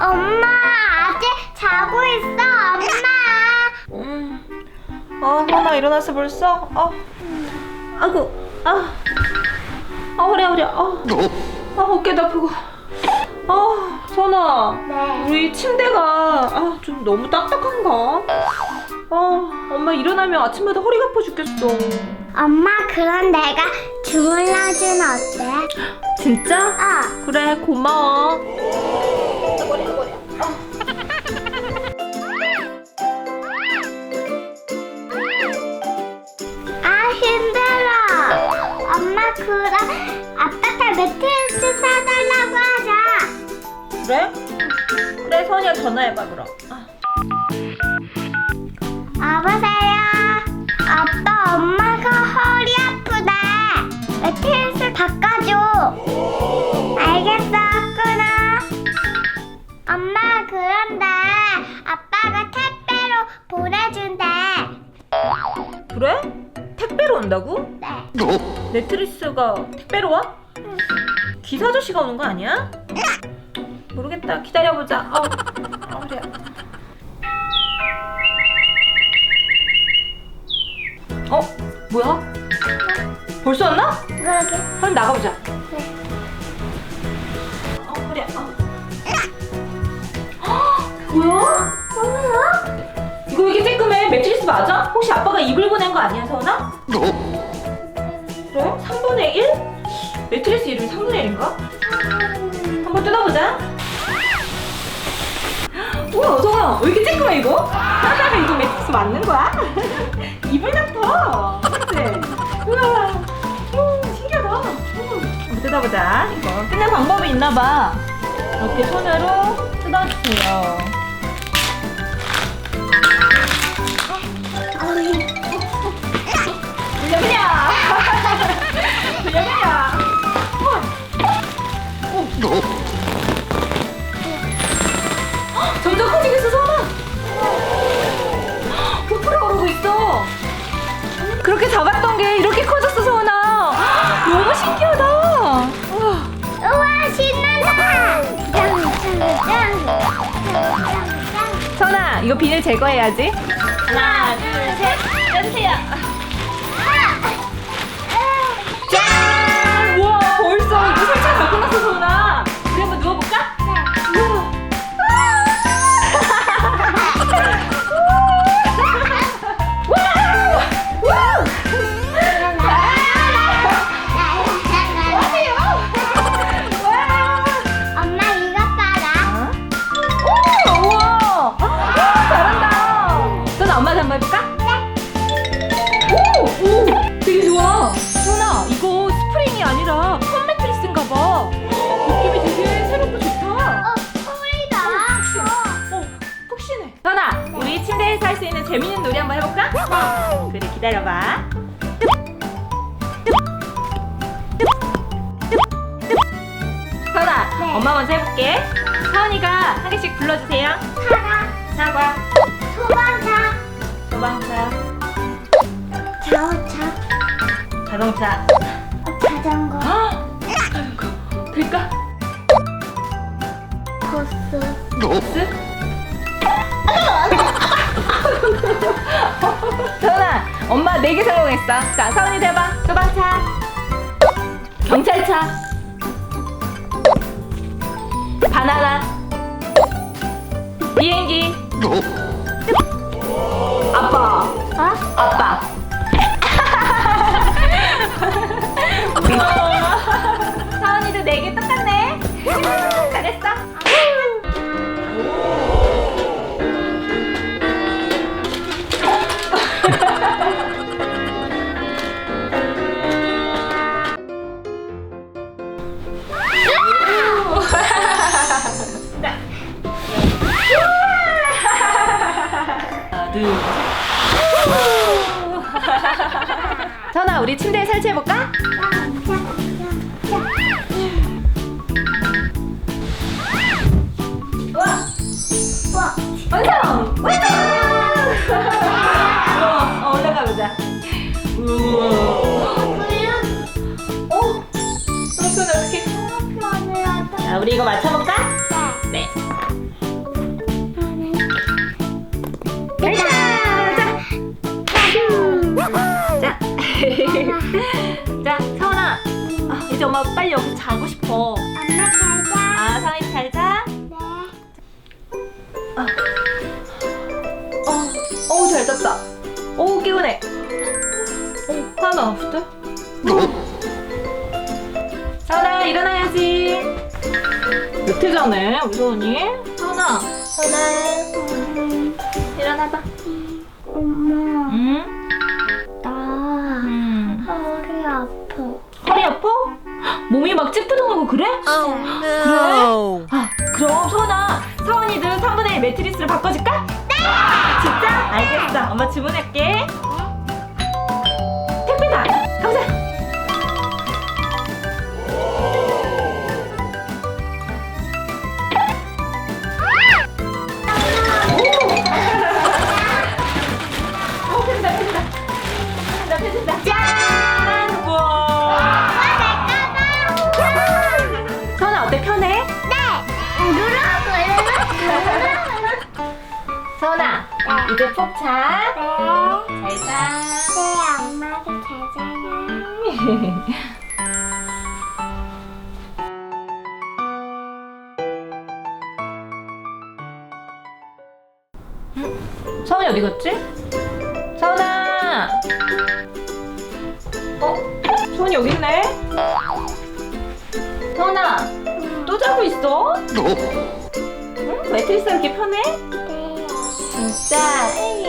엄마 아직 자고 있어 엄마 음. 아, 하나 일어났어 벌써? 아, 아구, 아, 아 허리 허리, 아, 아 어깨도 아프고. 아, 선아, 네 우리 침대가 아, 좀 너무 딱딱한가? 아, 엄마 일어나면 아침마다 허리가 아파 죽겠어. 엄마 그럼 내가 주물러주는 어때? 진짜? 어 그래, 고마워. 엄마 그럼 아빠가 매트리스 사달라고 하자 그래? 그래, 선이가 전화해봐 그럼. 아. 여보세요 아빠 엄마가 택배로 온다고? 네 네트리스가 택배로 와? 기사 아저씨가 오는 거 아니야? 모르겠다. 기다려보자. 어, 어 그래. 어, 뭐야? 벌써 왔나? 그러게 한번 나가보자. 네. 맞아? 혹시 아빠가 입을 보낸 거 아니야, 서은아? 그래? 3분의 1? 매트리스 이름이 3분의 1인가? 한번 뜯어보자. 우와, 서은아, 왜 이렇게 쬐끔해, 이거? 이거 매트리스 맞는 거야? 이불 같아. 그치? 우와, 음, 신기하다. 음. 한번 뜯어보자. 이거 뜯는 방법이 있나 봐. 이렇게 손으로 뜯어주세요. 점점 커지고 있어 서은아 부풀어 오르고 있어. 그렇게 작았던 게 이렇게 커졌어 서은아. 너무 신기하다. 우와. 우와 신난다. 서은아 이거 비닐 제거해야지. 하나 둘셋. 떼주세요 짠! 우와 벌써 이거 설치 기다려봐. 선아, 네. 엄마 먼저 해볼게. 서은이가 한 개씩 불러주세요. 차가, 사과, 소방차, 소방차, 자동차, 자동차. 어, 자전거, 자전거. 될까? 버스, 버스? 서은아, 엄마 네 개 성공했어. 자, 서은이 대봐. 소방차, 경찰차, 바나나, 비행기, 둘, 셋. 선아, 우리 침대에 설치해볼까? 완성! 완성! 우와, 어, 어떻게? 자, 우리 이거 맞춰볼까? 엄마 빨리 여기서 자고 싶어. 엄마 잘 자. 아, 서원이 잘 자. 네. 어, 어우 잘 잤다. 오 개운해. 어, 하나 없을 서원아 일어나야지. 우리 서원이? 서원아, 서원아 음, 일어나봐. 엄마, 응? 몸이 막 찌뿌둥하고 그래? no. 아, 그럼 서원아, 서원이도 3분의 1 매트리스를 바꿔줄까? 네! 진짜? 알겠어. 엄마 주문할게. 택배다. 이제 푹 자. 네. 잘 자. 네, 엄마도 잘 자요. 서원이 어디 갔지? 서원아! 어? 서원이 여기 있네? 서원아, 또 자고 있어? 응? 매트리스가 이렇게 편해? 네. 진